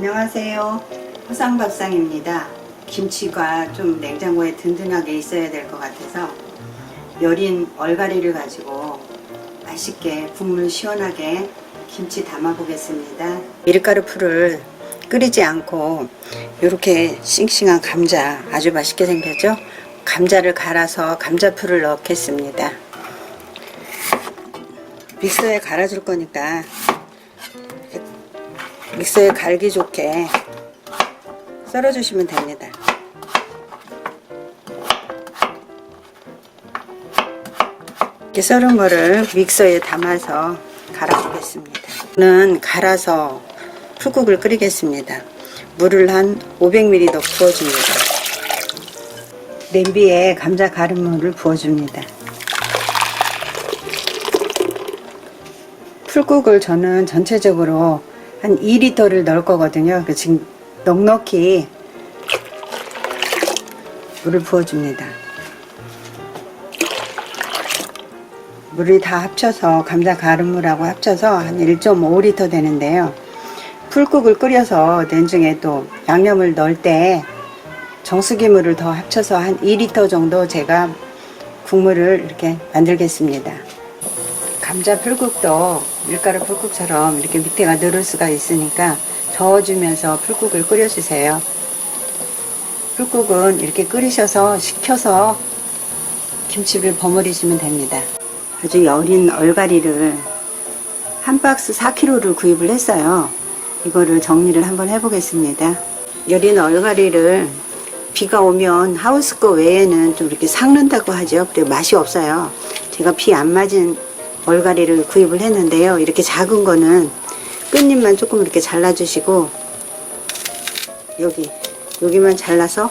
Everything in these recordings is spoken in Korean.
안녕하세요. 화상밥상입니다. 김치가 좀 냉장고에 든든하게 있어야 될 것 같아서 여린 얼갈이를 가지고 맛있게 국물 시원하게 김치 담아 보겠습니다. 밀가루 풀을 끓이지 않고 이렇게 싱싱한 감자 아주 맛있게 생겼죠? 감자를 갈아서 감자풀을 넣겠습니다. 믹서에 갈아줄 거니까 믹서에 갈기 좋게 썰어주시면 됩니다. 이렇게 썰은 거를 믹서에 담아서 갈아보겠습니다. 저는 갈아서 풀국을 끓이겠습니다. 물을 한 500ml 더 부어줍니다. 냄비에 감자 갈은 물을 부어줍니다. 풀국을 저는 전체적으로 한 2리터를 넣을 거거든요. 지금 넉넉히 물을 부어줍니다. 물이 다 합쳐서 감자 가루물하고 합쳐서 한 1.5리터 되는데요. 풀국을 끓여서 냉중에 또 양념을 넣을 때 정수기 물을 더 합쳐서 한 2리터 정도 제가 국물을 이렇게 만들겠습니다. 감자 풀국도 밀가루 풀국처럼 이렇게 밑에가 늘을 수가 있으니까 저어주면서 풀국을 끓여주세요. 풀국은 이렇게 끓이셔서 식혀서 김치를 버무리시면 됩니다. 아주 여린 얼갈이를 한 박스 4kg를 구입을 했어요. 이거를 정리를 한번 해보겠습니다. 여린 얼갈이를 비가 오면 하우스거 외에는 좀 이렇게 삭는다고 하죠. 그리고 맛이 없어요. 제가 비 안 맞은 얼갈이를 구입을 했는데요. 이렇게 작은 거는 끝잎만 조금 이렇게 잘라주시고 여기 여기만 잘라서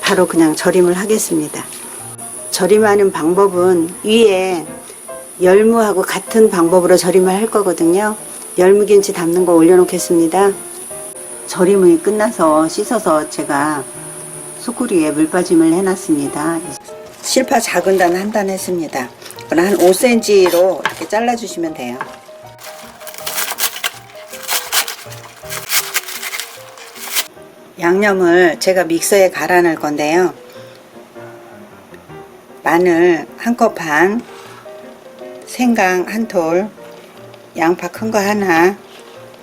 바로 그냥 절임을 하겠습니다. 절임하는 방법은 위에 열무하고 같은 방법으로 절임을 할 거거든요. 열무김치 담는 거 올려놓겠습니다. 절임이 끝나서 씻어서 제가 소쿠리에 물 빠짐을 해놨습니다. 실파 작은 단 한 단 했습니다. 한 5cm로 이렇게 잘라주시면 돼요. 양념을 제가 믹서에 갈아 넣을 건데요. 마늘 한 컵 반, 생강 한 톨, 양파 큰 거 하나,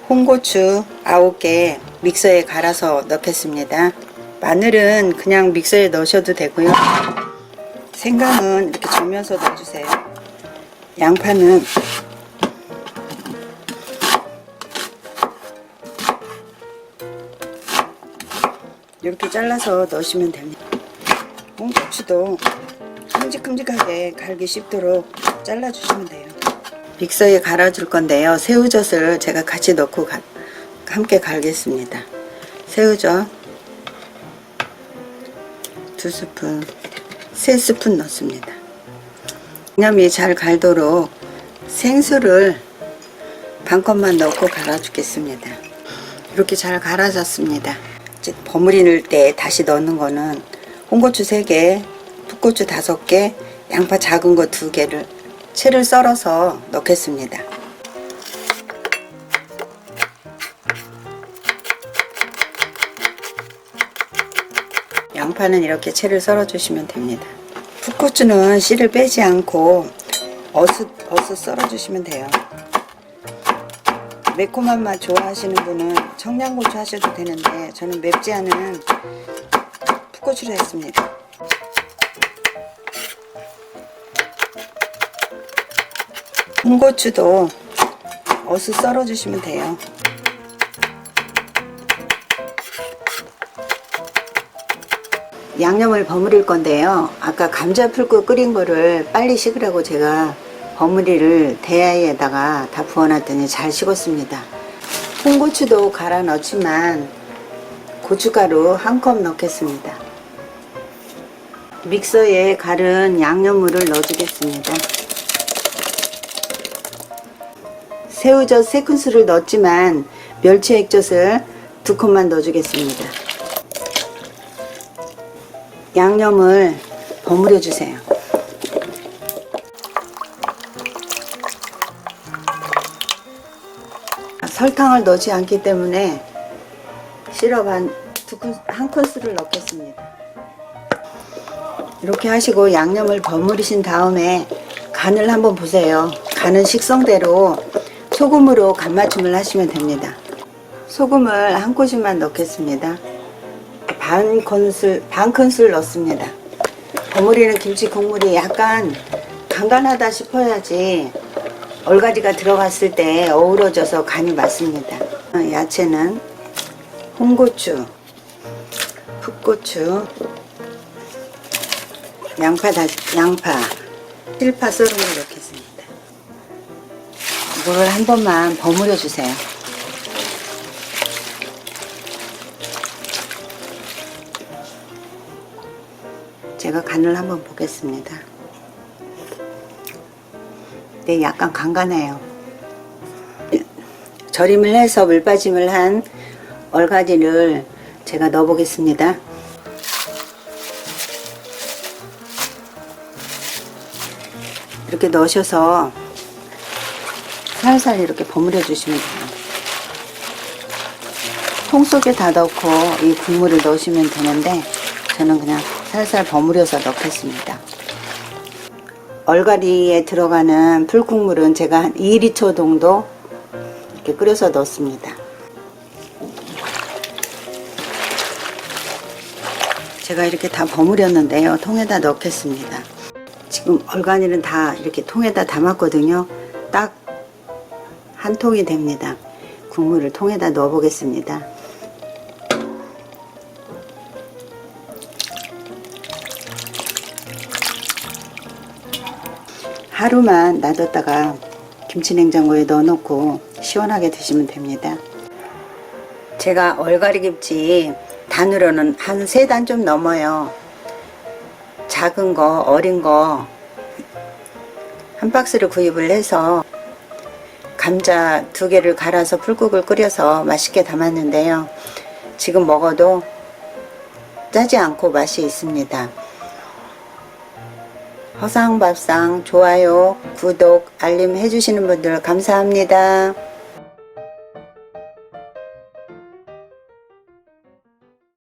홍고추 9개 믹서에 갈아서 넣겠습니다. 마늘은 그냥 믹서에 넣으셔도 되고요. 생강은 이렇게 저면서 넣어주세요. 양파는 이렇게 잘라서 넣으시면 됩니다. 홍고추도 큼직큼직하게 갈기 쉽도록 잘라주시면 돼요. 믹서에 갈아줄 건데요. 새우젓을 제가 같이 넣고 가- 함께 갈겠습니다. 새우젓 두 스푼, 세 스푼 넣습니다. 양념이 잘 갈도록 생수를 반 컵만 넣고 갈아주겠습니다. 이렇게 잘 갈아졌습니다. 이제 버무릴 때 다시 넣는 거는 홍고추 3개, 풋고추 5개, 양파 작은 거 2개를 채를 썰어서 넣겠습니다. 양파는 이렇게 채를 썰어 주시면 됩니다. 풋고추는 씨를 빼지 않고 어슷 어슷 썰어 주시면 돼요. 매콤한 맛 좋아하시는 분은 청양고추 하셔도 되는데 저는 맵지 않은 풋고추를 했습니다. 홍고추도 어슷 썰어 주시면 돼요. 양념을 버무릴 건데요. 아까 감자 풀고 끓인 거를 빨리 식으라고 제가 버무리를 대야에다가 다 부어놨더니 잘 식었습니다. 홍고추도 갈아 넣지만 고춧가루 한 컵 넣겠습니다. 믹서에 갈은 양념물을 넣어주겠습니다. 새우젓 세 큰술을 넣었지만 멸치 액젓을 두 컵만 넣어주겠습니다. 양념을 버무려 주세요. 설탕을 넣지 않기 때문에 시럽 한, 두 큰, 한 큰술을 넣겠습니다. 이렇게 하시고 양념을 버무리신 다음에 간을 한번 보세요. 간은 식성대로 소금으로 간 맞춤을 하시면 됩니다. 소금을 한 꼬집만 넣겠습니다. 반 큰술, 반 큰술 넣습니다. 버무리는 김치 국물이 약간 간간하다 싶어야지 얼갈이가 들어갔을 때 어우러져서 간이 맞습니다. 어, 야채는 홍고추, 풋고추, 양파 다 양파, 실파 썰은 걸 넣겠습니다. 이거를 한 번만 버무려 주세요. 제가 간을 한번 보겠습니다. 네, 약간 간간해요. 절임을 해서 물빠짐을 한 얼갈이를 제가 넣어 보겠습니다. 이렇게 넣으셔서 살살 이렇게 버무려 주시면 돼요. 통 속에 다 넣고 이 국물을 넣으시면 되는데 저는 그냥 살살 버무려서 넣겠습니다. 얼갈이에 들어가는 풀국물은 제가 한 2리터 정도 이렇게 끓여서 넣습니다. 제가 이렇게 다 버무렸는데요. 통에다 넣겠습니다. 지금 얼간이는 다 이렇게 통에다 담았거든요. 딱 한 통이 됩니다. 국물을 통에다 넣어 보겠습니다. 하루만 놔뒀다가 김치냉장고에 넣어놓고 시원하게 드시면 됩니다. 제가 얼갈이 김치 단으로는 한 세 단 좀 넘어요. 작은 거, 어린 거 한 박스를 구입을 해서 감자 두 개를 갈아서 풀국을 끓여서 맛있게 담았는데요. 지금 먹어도 짜지 않고 맛이 있습니다. 허상밥상 좋아요, 구독, 알림 해주시는 분들 감사합니다.